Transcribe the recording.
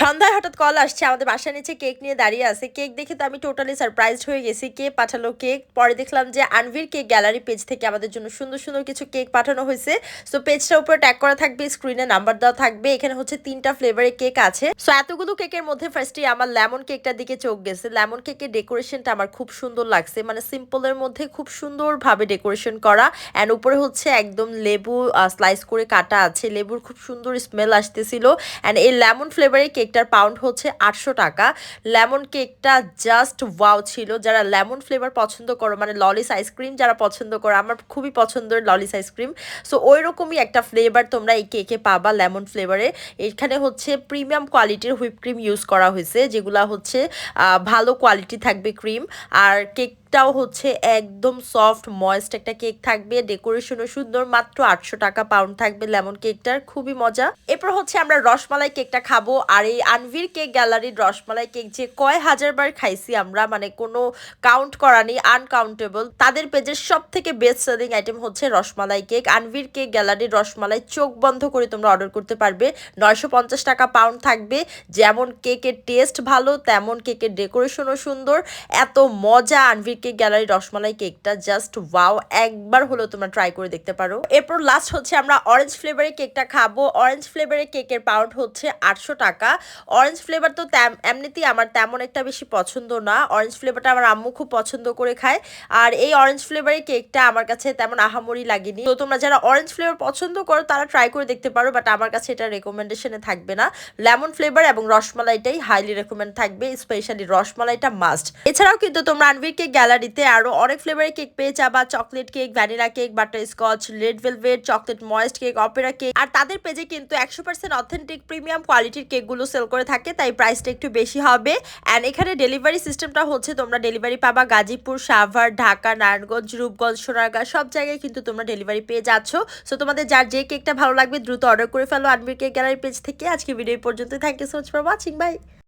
সন্ধ্যায় হঠাৎ কল আসছে, আমাদের বাসার নিচে কেক নিয়ে দাঁড়িয়ে আছে। কেক দেখে তো আমি টোটালি সারপ্রাইজড হয়ে গেছি, কে পাঠালো কেক। পরে দেখলাম যে আনভির কেক গ্যালারি পেজ থেকে আমাদের জন্য সুন্দর সুন্দর কিছু কেক পাঠানো হয়েছে। সো পেজটার উপরে ট্যাগ করা থাকবে স্ক্রিনে নাম্বার দেওয়া থাকবে, এখানে হচ্ছে তিনটা ফ্লেভারের কেক আছে। সো এতগুলো কেকের মধ্যে ফার্স্টে আমার লেমন কেকটার দিকে চোখ গেছে। লেমন কেকের ডেকোরেশনটা আমার খুব সুন্দর লাগছে। মানে সিম্পলের মধ্যে খুব সুন্দরভাবে ডেকোরেশন করা। অ্যান্ড উপরে হচ্ছে একদম লেবু স্লাইস করে কাটা আছে। লেবুর খুব সুন্দর স্মেল আসতেছিল। অ্যান্ড এই লেমন ফ্লেভারের কেকটার পাউন্ড হচ্ছে আটশো টাকা। লেমন কেকটা জাস্ট ওয়াও ছিল। যারা লেমন ফ্লেভার পছন্দ করো মানে ললিস আইসক্রিম যারা পছন্দ করো, আমার খুবই পছন্দের ললিস আইসক্রিম সো ওই রকমই একটা ফ্লেভার তোমরা এই কেকে পাবা লেমন ফ্লেভারে এখানে হচ্ছে প্রিমিয়াম কোয়ালিটির হুইপ ক্রিম ইউজ করা হয়েছে, যেগুলা হচ্ছে ভালো কোয়ালিটি থাকবে ক্রিম আর কেকটাও হচ্ছে একদম সফট, ময়েস্ট একটা কেক থাকবে। ডেকোরেশনও সুন্দর, মাত্র আটশো টাকা পাউন্ড থাকবে লেমন কেকটার, খুবই মজা। এরপর হচ্ছে আমরা রসমালাই কেকটা খাব, আর এই আনভির কেক গ্যালারির রসমালাই কেক যে কয় হাজার বার খাইছি আমরা মানে কোনো কাউন্ট করা নেই আনকাউন্টেবল তাদের পেজের সব থেকে বেস্ট সেলিং আইটেম হচ্ছে রসমালাই কেক। আনভির কেক গ্যালারির রসমালাই চোখ বন্ধ করে তোমরা অর্ডার করতে পারবে। নয়শো পঞ্চাশ টাকা পাউন্ড থাকবে। যেমন কেকের টেস্ট ভালো, তেমন কেকের ডেকোরেশনও সুন্দর। এত মজা আনভির কেক গ্যালারির রসমালাই কেকটা জাস্ট ওয়াও একবার হলেও তোমরা ট্রাই করে দেখতে পারো। এরপর লাস্ট হচ্ছে আমরা অরেঞ্জ ফ্লেভারের কেকটা খাব। অরেঞ্জ ফ্লেভারের কেকের পাউন্ড হচ্ছে আটশো টাকা। অরেঞ্জ ফ্লেভার তো এমনিতেই আমার তেমন একটা বেশি পছন্দ না। অরেঞ্জ ফ্লেভারটা আমার আম্মু খুব পছন্দ করে খায়। আর এই অরেঞ্জ ফ্লেভারের কেকটা আমার কাছে তেমন আহামরি লাগেনি। তো তোমরা যারা অরেঞ্জ ফ্লেভার পছন্দ করো, তারা ট্রাই করে দেখতে পারো বাট আমার কাছে এটা রেকমেন্ডেশনে থাকবে না। লেমন ফ্লেভার এবং রসমালাইটাই হাইলি রেকমেন্ড থাকবে স্পেশালি রসমালাইটা মাস্ট এছাড়াও কিন্তু তোমরা আনভির কেক গ্যালারিতে আরও অনেক ফ্লেভারের কেক পেয়ে যাবা। Chocolate cake vanilla cake butterscotch red velvet chocolate moist cake opera cake আর তাদের পেজে কিন্তু একশো পার্সেন্ট অথেন্টিক প্রিমিয়াম কোয়ালিটির কেকগুলো সেল করে থাকে, তাই প্রাইসটা একটু বেশি হবে। অ্যান্ড এখানে ডেলিভারি সিস্টেমটা হচ্ছে তোমরা ডেলিভারি পাবা গাজীপুর, সাভার, ঢাকা, নারায়ণগঞ্জ, রূপগঞ্জ, সোনারগাঁ, সব জায়গায় কিন্তু তোমরা ডেলিভারি পেয়ে যাচ্ছ। সো তোমাদের যার যে কেকটা ভালো লাগবে দ্রুত অর্ডার করে ফেলো আনবির কেক গ্যালারি পেজ থেকে। আজকে ভিডিও পর্যন্ত thank you so much for watching bye